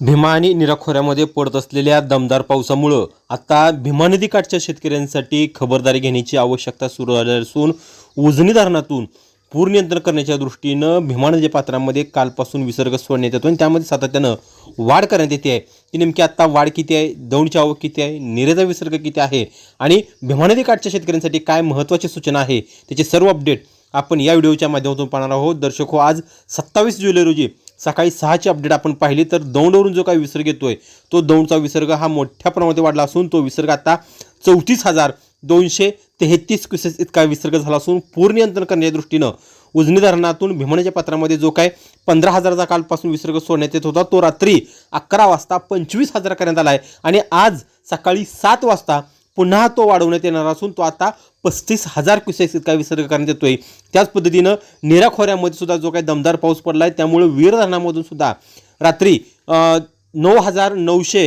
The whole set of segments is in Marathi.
भीमा आणि निराखोऱ्यामध्ये पडत असलेल्या दमदार पावसामुळं आता भीमा नदीकाठच्या शेतकऱ्यांसाठी खबरदारी घेण्याची आवश्यकता सुरू झाली असून उजनी धरणातून पूर नियंत्रण करण्याच्या दृष्टीनं भीमा नदी पात्रामध्ये कालपासून विसर्ग सोडण्यात येतो आणि त्यामध्ये सातत्यानं वाढ करण्यात येते आहे. ती नेमकी आत्ता वाढ किती आहे? दौंडची आवक किती आहे? निरेचा विसर्ग किती आहे? आणि भीमा नदी काठच्या शेतकऱ्यांसाठी काय महत्त्वाची सूचना आहे? त्याचे सर्व अपडेट आपण या व्हिडिओच्या माध्यमातून पाहणार आहोत. दर्शक हो आज सत्तावीस जुलै रोजी सकाळी सहाची अपडेट आपण पाहिली तर दौंडवरून जो काही विसर्ग येतोय तो दौंडचा विसर्ग हा मोठ्या प्रमाणात वाढला असून तो विसर्ग आता चौतीस हजार दोनशे तेहतीस क्युसेस इतका विसर्ग झाला असून पूर नियंत्रण करण्याच्या दृष्टीनं उजनी धरणातून भीमण्याच्या पात्रामध्ये जो काय पंधरा हजाराचा कालपासून विसर्ग सोडण्यात येत होता तो रात्री अकरा वाजता पंचवीस हजार करण्यात आला आहे आणि आज सकाळी सात वाजता पुन्हा तो वाढवण्यात येणार असून तो आता पस्तीस हजार क्युसेक्स इतका विसर्ग करण्यात येतोय. त्याच पद्धतीनं निराखोऱ्यामध्ये सुद्धा जो काही दमदार पाऊस पडला आहे त्यामुळे वीर धरणामधून सुद्धा रात्री नऊ हजार नऊशे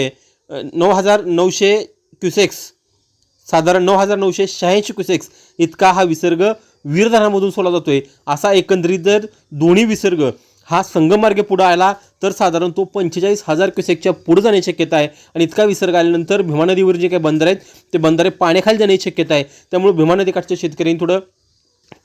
नऊ हजार नऊशे क्युसेक्स साधारण नऊ हजार नऊशे शहाऐंशी क्युसेक्स इतका हा विसर्ग वीर धरणामधून सोडला जातोय. असा एकंदरीत जर दोन्ही विसर्ग हा संगमार्गे पुढे आला तर साधारण तो पंचेचाळीस हजार क्युसेकच्या पुढे जाण्याची शक्यता आहे. आणि इतका विसर्ग आल्यानंतर भीमा नदीवर जे काही बंदर आहेत ते बंदरे पाण्याखाली जाण्याची शक्यता आहे. त्यामुळे भीमा नदीकाठच्या शेतकऱ्यांनी थोडं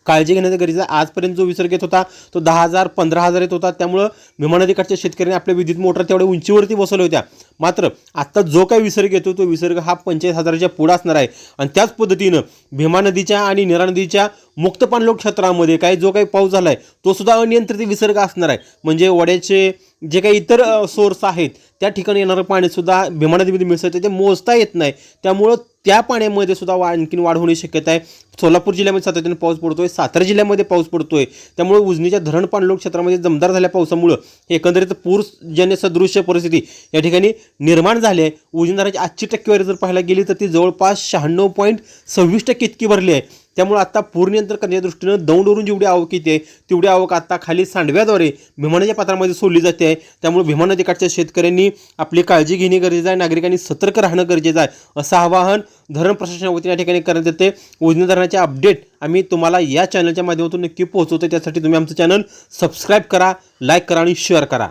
काळजी घेण्याचं गरजेचं आहे. आजपर्यंत जो विसर्ग येत होता तो दहा हजार पंधरा हजार येत होता. त्यामुळं भीमा नदीकाठच्या शेतकऱ्यांनी आपल्या विद्युत मोटर तेवढ्या उंचीवरती बसवल्या होत्या. मात्र आत्ता जो काही विसर्ग येतो तो विसर्ग हा पंचेचाळीस हजाराच्या पुढं असणार आहे. आणि त्याच पद्धतीनं भीमा नदीच्या आणि निरा नदीच्या मुक्तपानलोक क्षेत्रामध्ये काही जो काही पाऊस झाला आहे तो सुद्धा अनियंत्रित विसर्ग असणार आहे. म्हणजे वड्याचे जे काही इतर सोर्स आहेत त्या ठिकाणी येणारं पाणीसुद्धा भीमा नदीमध्ये मिसळतं ते मोजता येत नाही. त्यामुळं त्या पाण्यामध्ये सुद्धा वा आणखीन वाढ होण्याची शक्यता आहे. सोलापूर जिल्ह्यामध्ये सातत्याने पाऊस पडतो आहे सातारा जिल्ह्यामध्ये पाऊस पडतो आहे त्यामुळे उजनीच्या धरण पाणलोट क्षेत्रामध्ये जमदार झाल्या पावसामुळं एकंदरीत पूरजन्य सदृश्य परिस्थिती या ठिकाणी निर्माण झाली आहे. उजनी धरणाची आजची टक्केवारी जर पाहायला गेली तर ती जवळपास शहाण्णव पॉईंट सव्वीस टक्के इतकी भरली आहे. त्यामुळे आता पूर करण्याच्या दृष्टीनं दौंडवरून जेवढी आवक येते तेवढी आवक आता खाली सांडव्याद्वारे भीमानाच्या पात्रामध्ये सोडली जाते आहे. त्यामुळे भीमा नदीकाठच्या शेतकऱ्यांनी आपली काळजी घेणे गरजेचं आहे नागरिकांनी सतर्क राहणं गरजेचं आहे असं आवाहन धरण प्रशासनाच्या वतीने या ठिकाणी करण्यात येते. योजना धरणाचे अपडेट आम्ही तुम्हाला या चॅनलच्या माध्यमातून नक्की पोहोचवतो. त्यासाठी तुम्ही आमचं चॅनल सबस्क्राईब करा लाईक करा आणि शेअर करा.